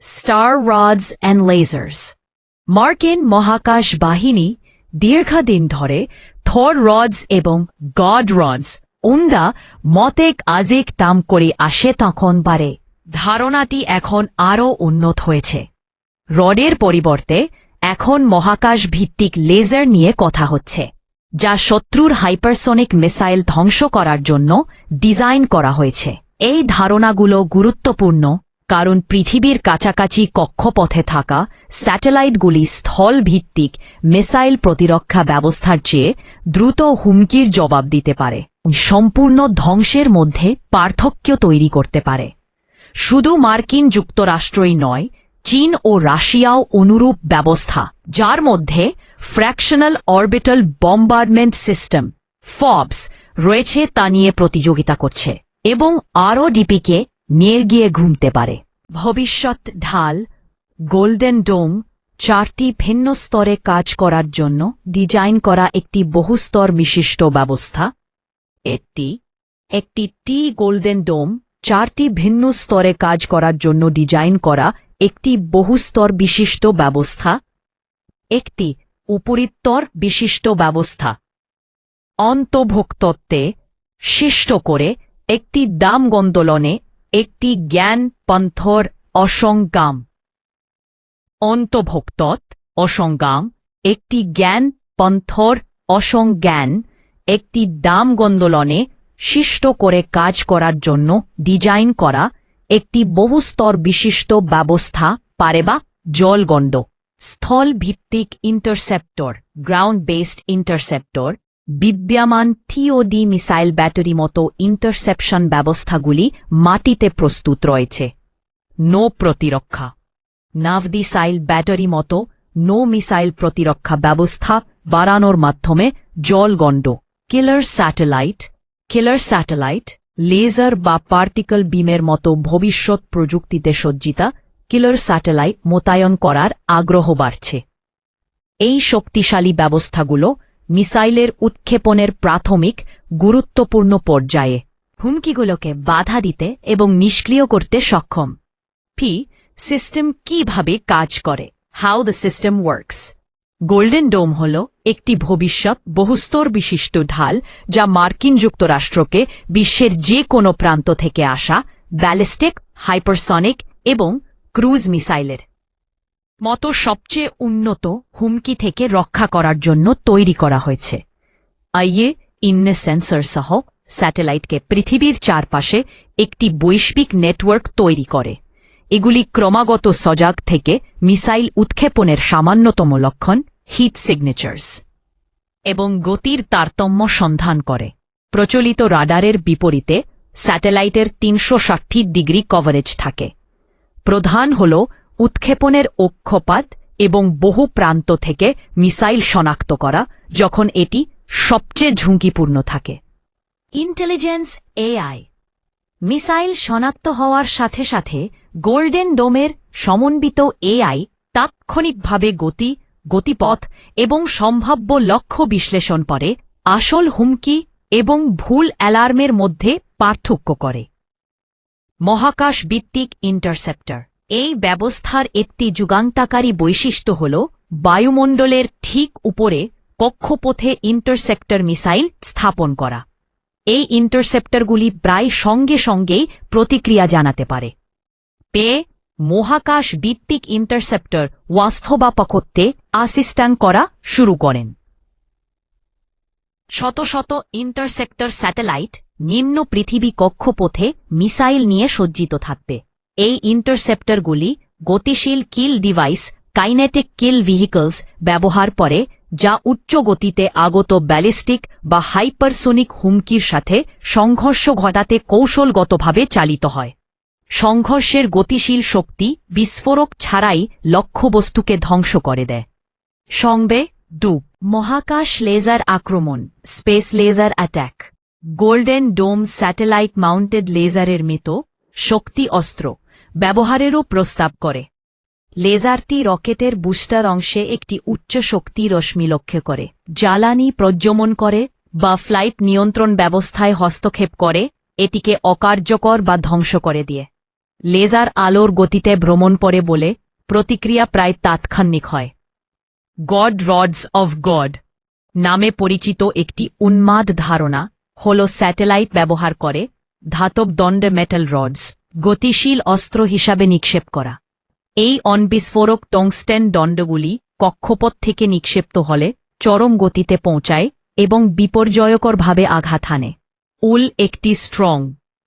Star Rods and Lasers মার্কিন মহাকাশ বাহিনী দীর্ঘদিন ধরে থর রডস এবং গড রডস উন্দা মতেক আজিক তাম করে আসে তখন পারে ধারণাটি এখন আরও উন্নত হয়েছে। রডের পরিবর্তে এখন মহাকাশ ভিত্তিক লেজার নিয়ে কথা হচ্ছে, যা শত্রুর হাইপারসনিক মিসাইল ধ্বংস করার জন্য ডিজাইন করা হয়েছে। এই ধারণাগুলো গুরুত্বপূর্ণ। কারণ পৃথিবীর কাছাকাছি কক্ষপথে থাকা স্যাটেলাইটগুলি স্থল ভিত্তিক মিসাইল প্রতিরক্ষা ব্যবস্থার চেয়ে দ্রুত হুমকির জবাব দিতে পারে। সম্পূর্ণ ধ্বংসের মধ্যে পার্থক্য তৈরি করতে পারে। শুধু মার্কিন যুক্তরাষ্ট্রই নয়, চীন ও রাশিয়াও অনুরূপ ব্যবস্থা, যার মধ্যে fractional orbital bombardment system, FOBS, রয়েছে তা নিয়ে প্রতিযোগিতা করছে এবং আরও ডিপিকে নিয়ে গিয়ে ঘুমতে পারে। ভবিষ্যৎ ঢাল, গোল্ডেন ডোম, চারটি ভিন্ন স্তরে কাজ করার জন্য ডিজাইন করা একটি বহুস্তর বিশিষ্ট ব্যবস্থা। একটি একটি টি গোল্ডেন ডোম, চারটি ভিন্ন স্তরে কাজ করার জন্য ডিজাইন করা একটি বহুস্তর বিশিষ্ট ব্যবস্থা। একটি, উপরিত্তর বিশিষ্ট ব্যবস্থা। অন্তর্ভুক্তত্বে, শিষ্ট করে একটি দাম গন্দোলনে একটি জ্ঞান পন্থর অসংগাম। অন্তর্ভুক্তত অসংগাম, একটি জ্ঞান পন্থর অসংজ্ঞান, একটি দাম গন্দোলনে শিষ্ট করে কাজ করার জন্য ডিজাইন করা, একটি বহুস্তর বিশিষ্ট ব্যবস্থা, পারে বা জলগণ্ড স্থল ভিত্তিক ইন্টারসেপ্টর গ্রাউন্ড বেসড ইন্টারসেপ্টর বিদ্যমান থিওডি মিসাইল ব্যাটারি মতো ইন্টারসেপশন ব্যবস্থাগুলি মাটিতে প্রস্তুত রয়েছে। নো প্রতিরক্ষা। নাভদিসাইল ব্যাটারি মতো নো মিসাইল প্রতিরক্ষা ব্যবস্থা বাড়ানোর মাধ্যমে জলগণ্ড killer satellite killer satellite, laser বা পার্টিকল বিমের মতো ভবিষ্যৎ প্রযুক্তিতে সজ্জিতা কিলার স্যাটেলাইট মোতায়েন করার আগ্রহ বাড়ছে। এই শক্তিশালী ব্যবস্থাগুলো মিসাইলের উৎক্ষেপণের প্রাথমিক, গুরুত্বপূর্ণ পর্যায়ে হুমকিগুলোকে বাধা দিতে এবং নিষ্ক্রিয় করতে সক্ষম। পি সিস্টেম কীভাবে কাজ করে? How the system works golden dome হল একটি ভবিষ্যৎ বহুস্তর বিশিষ্ট ঢাল যা মার্কিন যুক্তরাষ্ট্রকে বিশ্বের যে কোনো প্রান্ত থেকে আসা ব্যালিস্টিক হাইপারসনিক এবং ক্রুজ মিসাইলের মতো সবচেয়ে উন্নত হুমকি থেকে রক্ষা করার জন্য তৈরি করা হয়েছে। আইয়ে ইন্নে সেন্সর সহ স্যাটেলাইটকে পৃথিবীর চারপাশে একটি বৈশ্বিক নেটওয়ার্ক তৈরি করে। এগুলি ক্রমাগত সজাগ থেকে মিসাইল উৎক্ষেপণের সামান্যতম লক্ষণ হিট সিগনেচার্স এবং গতির তারতম্য সন্ধান করে। প্রচলিত রাডারের বিপরীতে স্যাটেলাইটের তিনশো ডিগ্রি কভারেজ থাকে। প্রধান হল উৎক্ষেপণের অক্ষপাত এবং বহু প্রান্ত থেকে মিসাইল শনাক্ত করা যখন এটি সবচেয়ে ঝুঁকিপূর্ণ থাকে। Intelligence AI. মিসাইল শনাক্ত হওয়ার সাথে সাথে গোল্ডেন ডোমের সমন্বিত এআই তাৎক্ষণিকভাবে গতি, গতিপথ এবং সম্ভাব্য লক্ষ্য বিশ্লেষণ করে, আসল হুমকি এবং ভুল অ্যালার্মের মধ্যে পার্থক্য করে। মহাকাশ ভিত্তিক ইন্টারসেপ্টর। এই ব্যবস্থার একটি যুগান্তাকারী বৈশিষ্ট্য হল, বায়ুমণ্ডলের ঠিক উপরে কক্ষপথে ইন্টারসেপ্টর মিসাইল স্থাপন করা। এই ইন্টারসেপ্টরগুলি প্রায় সঙ্গে সঙ্গেই প্রতিক্রিয়া জানাতে পারে। পে মহাকাশ ভিত্তিক ইন্টারসেপ্টর বাস্তবাপকত্বে আসিস্ট্যান্ট করা শুরু করেন। শত শত ইন্টারসেপ্টর স্যাটেলাইট নিম্ন পৃথিবী কক্ষপথে মিসাইল নিয়ে সজ্জিত থাকবে। এই ইন্টারসেপ্টরগুলি গতিশীল kill device, kinetic kill vehicles ব্যবহার করে, যা উচ্চ গতিতে আগত ব্যালিস্টিক বা হাইপারসোনিক হুমকির সাথে সংঘর্ষ ঘটাতে কৌশলগতভাবে চালিত হয়। সংঘর্ষের গতিশীল শক্তি বিস্ফোরক ছাড়াই লক্ষ্যবস্তুকে ধ্বংস করে দেয়। সংবে দু, মহাকাশ লেজার আক্রমণ, space laser attack. Golden dome satellite mounted লেজারের মতো, শক্তি অস্ত্র। ব্যবহারেরও প্রস্তাব করে। লেজারটি রকেটের বুস্টার অংশে একটি উচ্চ শক্তি রশ্মি লক্ষ্য করে, জ্বালানি প্রজ্যমন করে বা ফ্লাইট নিয়ন্ত্রণ ব্যবস্থায় হস্তক্ষেপ করে, এটিকে অকার্যকর বা ধ্বংস করে দিয়ে। লেজার আলোর গতিতে ভ্রমণ করে বলে প্রতিক্রিয়া প্রায় তাৎক্ষণিক হয়। গড রডস অফ গড নামে পরিচিত একটি উন্মাদ ধারণা হল স্যাটেলাইট ব্যবহার করে ধাতব দণ্ডে মেটাল রডস। গতিশীল অস্ত্র হিসাবে নিক্ষেপ করা। এই অনবিস্ফোরক টংস্টেন দণ্ডগুলি কক্ষপথ থেকে নিক্ষেপ্ত হলে চরম গতিতে পৌঁছায় এবং বিপর্যয়করভাবে আঘাত হানে। উল একটি স্ট্রং,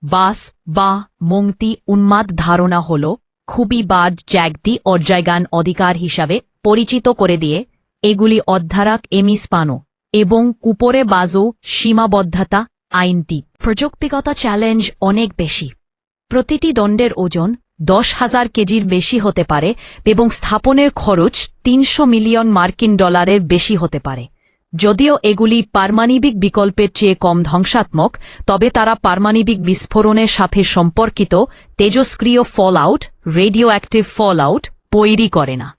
বাস বা মংতি উন্মাদ ধারণা হল খুবই বাদ জ্যাগটি অর্জায়গান অধিকার হিসাবে পরিচিত করে দিয়ে এগুলি অধ্যারাক এমিসপানো এবং কুপরে বাজো সীমাবদ্ধতা আইনটি। প্রযুক্তিগত চ্যালেঞ্জ অনেক বেশি। প্রতিটি দণ্ডের ওজন দশ হাজার কেজির বেশি হতে পারে এবং স্থাপনের খরচ তিনশো মিলিয়ন মার্কিন ডলারের বেশি হতে পারে। যদিও এগুলি পারমাণবিক বিকল্পের চেয়ে কম ধ্বংসাত্মক, তবে তারা পারমাণবিক বিস্ফোরণের সাথে সম্পর্কিত তেজস্ক্রিয় fallout radioactive fallout তৈরি করে না।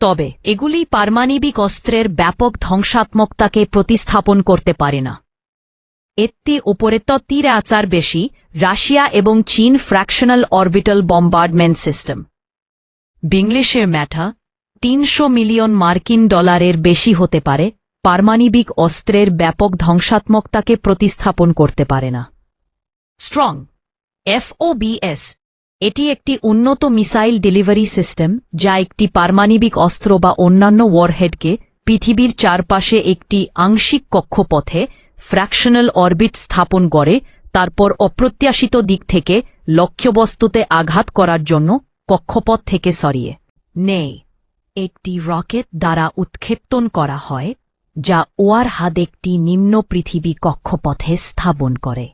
তবে এগুলি পারমাণবিক অস্ত্রের ব্যাপক ধ্বংসাত্মকতাকে প্রতিস্থাপন করতে পারে না। এত্তি উপরে তীরে আচার বেশি, রাশিয়া এবং চীন ফ্র্যাকশনাল অরবিটাল বম্বার্ডমেন্ট সিস্টেম। বিংলিশের ম্যাঠা তিনশো মিলিয়ন মার্কিন ডলারের বেশি হতে পারে, পারমাণবিক অস্ত্রের ব্যাপক ধ্বংসাত্মকতাকে প্রতিস্থাপন করতে পারে না। স্ট্রং, এফওবিএস, এটি একটি উন্নত মিসাইল ডেলিভারি সিস্টেম, যা একটি পারমাণবিক অস্ত্র বা অন্যান্য ওয়ারহেডকে পৃথিবীর চারপাশে একটি আংশিক কক্ষপথে ফ্র্যাকশনাল অরবিট স্থাপন করে, তারপর অপ্রত্যাশিত দিক থেকে লক্ষ্যবস্তুতে আঘাত করার জন্য কক্ষপথ থেকে সরিয়ে নেই একটি রকেট দ্বারা উৎক্ষেপণ করা হয়, যা ওয়ার হাদ একটি নিম্ন পৃথিবী কক্ষপথে স্থাপন করে।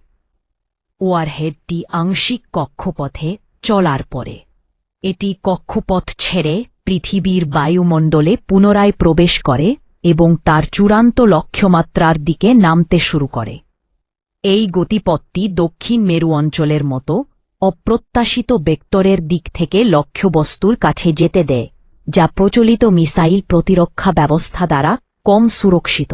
ওয়ারহেডটি আংশিক কক্ষপথে চলার পরে, এটি কক্ষপথ ছেড়ে পৃথিবীর বায়ুমণ্ডলে পুনরায় প্রবেশ করে এবং তার চূড়ান্ত লক্ষ্যমাত্রার দিকে নামতে শুরু করে। এই গতিপথটি দক্ষিণ মেরু অঞ্চলের মতো অপ্রত্যাশিত বেক্টরের দিক থেকে লক্ষ্যবস্তুর কাছে যেতে দেয়, যা প্রচলিত মিসাইল প্রতিরক্ষা ব্যবস্থা দ্বারা কম সুরক্ষিত।